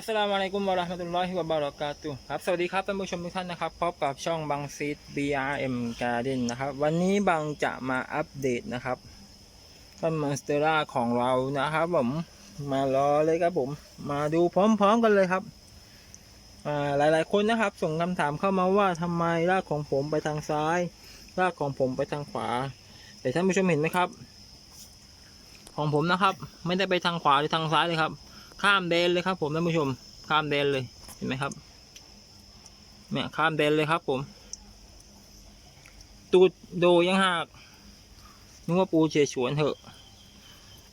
อัสสลามุอะลัยกุมวะราะห์มะตุลลอฮิวะบะเราะกาตุครับ สวัสดีครับท่านผู้ชมทุกท่านนะครับ พบกับช่องบังซีด BRM Garden นะครับ วันนี้บังจะมาอัปเดตนะครับต้นมอนสเตอร่าของเรานะครับผมมารอเลยครับผม มาดูพร้อมๆกันเลยครับหลายๆคนนะครับ ส่งคำถามเข้ามาว่าทำไมรากของผมไปทางซ้าย รากของผมไปทางขวา แต่ท่านผู้ชมเห็นไหมครับ ของผมนะครับ ไม่ได้ไปทางขวาหรือทางซ้ายเลยครับ ข้ามเดนเลยครับ ผมท่านผู้ชม ข้ามเดนเลยเห็นไหมครับเนี่ยข้ามเดนเลยครับ ผม ตูดโดยังหักนึกว่าปูเฉยฉวนเถอะ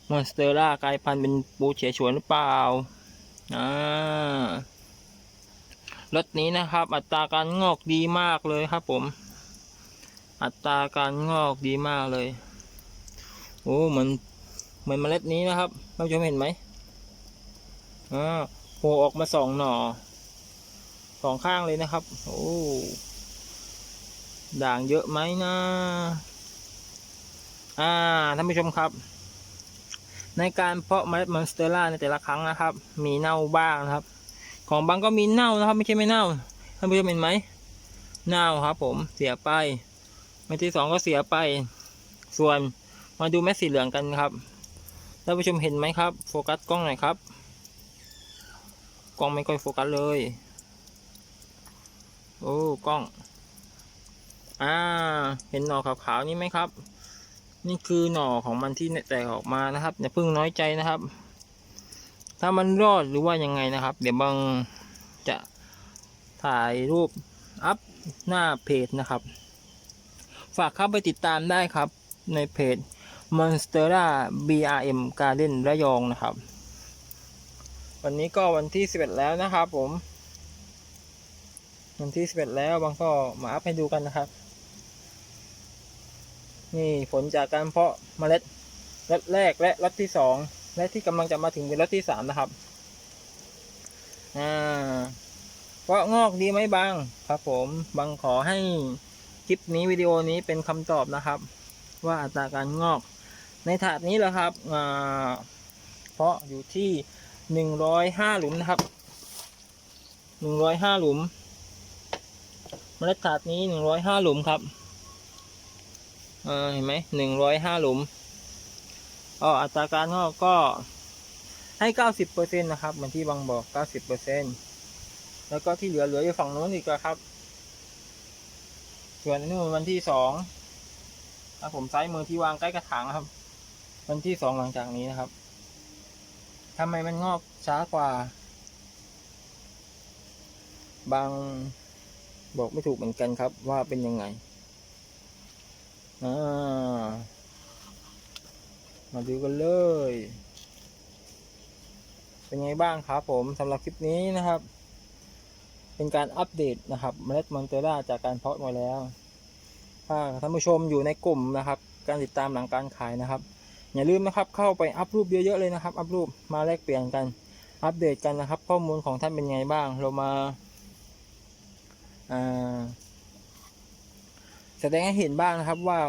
มอนสเตอร่ากลายพันธุ์เป็นปูเฉยฉวนหรือเปล่าอ่ารถนี้นะครับ อัตราการงอกดีมากเลยครับ ผม อัตราการงอกดีมากเลย โอ้เหมือนเหมือนเมล็ดนี้นะครับท่านผู้ชมเห็นไหม อ่าโผล่ออกมาสองหน่อสองข้างเลยนะครับ โอ้ด่างเยอะไหมนะ อ่าท่านผู้ชมครับ ในการเพาะเมล็ดมอนสเตอร่าในแต่ละครั้งนะครับ มีเน่าบ้างนะครับ ของบางก็มีเน่านะครับ ไม่ใช่ไม่เน่าท่านผู้ชมเห็นไหมเน่าครับ ผมเสียไปเม็ดที่สองก็เสียไป ส่วนมาดูเม็ดสีเหลืองกันครับท่านผู้ชมเห็นไหมครับ โฟกัสกล้องหน่อยครับ กล้องไม่ค่อยโฟกัสเลย โอ้กล้อง อ่า เห็นหน่อขาวๆนี่ไหมครับ นี่คือหน่อของมันที่แตกออกมานะครับอย่าเพิ่งน้อยใจนะครับ ถ้ามันรอดหรือว่ายังไงนะครับ เดี๋ยวบางจะถ่ายรูปอัพหน้าเพจนะครับ ฝากเข้าไปติดตามได้ครับในเพจ Monstera BRM Garden ระยองนะครับ วันนี้ก็วันที่ 11 แล้วนะครับผม วันที่ 11 แล้วบางก็มาอัพให้ดูกันนะครับ นี่ผลจากการเพาะเมล็ดล็อตแรกและล็อตที่สองและที่กำลังจะมาถึงเป็นล็อตที่สามนะครับ อ่าเพราะงอกดีไหมบางครับ ผมบางขอให้คลิปนี้วิดีโอนี้เป็นคำตอบนะครับ ว่าอัตราการงอกในถาดนี้แหละครับอ่าเพราะอยู่ที่ หนึ่งร้อยห้าหลุมนะครับหนึ่งร้อยห้าหลุมเมล็ดถาดนี้หนึ่งร้อยห้าหลุมครับเออเห็นไหมหนึ่งร้อยห้าหลุมอ๋ออัตราการงอกก็ให้เก้าสิบเปอร์เซ็นต์นะครับเหมือนที่บางบอกเก้าสิบเปอร์เซ็นต์แล้วก็ที่เหลือเหลืออยู่ฝั่งโน้นอีกครับ ส่วนอันนี้วันที่สองครับผมซ้ายมือที่วางใกล้กระถางครับ วันที่สองหลังจากนี้นะครับ ทำไมมันงอกช้ากว่า บางบอกไม่ถูกเหมือนกันครับ ว่าเป็นยังไงามาดูกันเลย เป็นไงบ้างครับผมสำหรับคลิปนี้นะครับ เป็นการอัปเดตนะครับเมล็ดมอนเตอร่าจากการเพาะมาแล้วถ้าท่านผู้ชมอยู่ในกลุ่มนะครับ การติดตามหลังการขายนะครับ อย่าลืมนะครับเข้าไปอัพรูปเยอะๆเลยนะครับ อัพรูปมาแลกเปลี่ยนกัน อัปเดตกันนะครับ ข้อมูลของท่านเป็นไงบ้าง เรามาแสดงให้เห็นบ้างนะครับว่า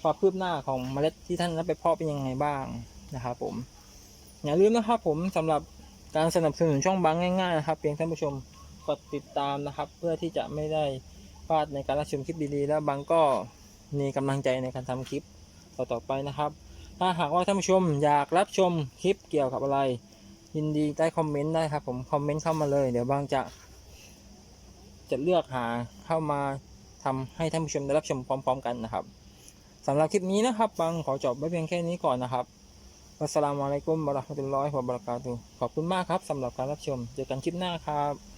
ความคืบหน้าของเมล็ดที่ท่านรับไปเพาะเป็นยังไงบ้างนะครับผมอย่าลืมนะครับผมสำหรับการสนับสนุนช่องบังง่ายๆนะครับเพียงท่านผู้ชมกดติดตามนะครับ เพื่อที่จะไม่ได้พลาดในการรับชมคลิปดีๆ แล้วบังก็มีกำลังใจในการทำคลิป ต่อๆไปนะครับ ถ้าหากว่าท่านผู้ชมอยากรับชมคลิปเกี่ยวกับอะไร ยินดีใต้คอมเมนต์ได้ครับผมคอมเมนต์เข้ามาเลยเดี๋ยวบางจะ จะเลือกหาเข้ามาทำให้ท่านผู้ชมได้รับชมพร้อม ๆ กันนะครับสำหรับคลิปนี้นะครับบางขอจบไว้เพียงแค่นี้ก่อนนะครับวัสสลามุอะลัยกุมวะราะห์มะตุลลอฮิวะบะเราะกาตุขอบคุณมากครับสำหรับการรับชม เจอกันคลิปหน้าครับ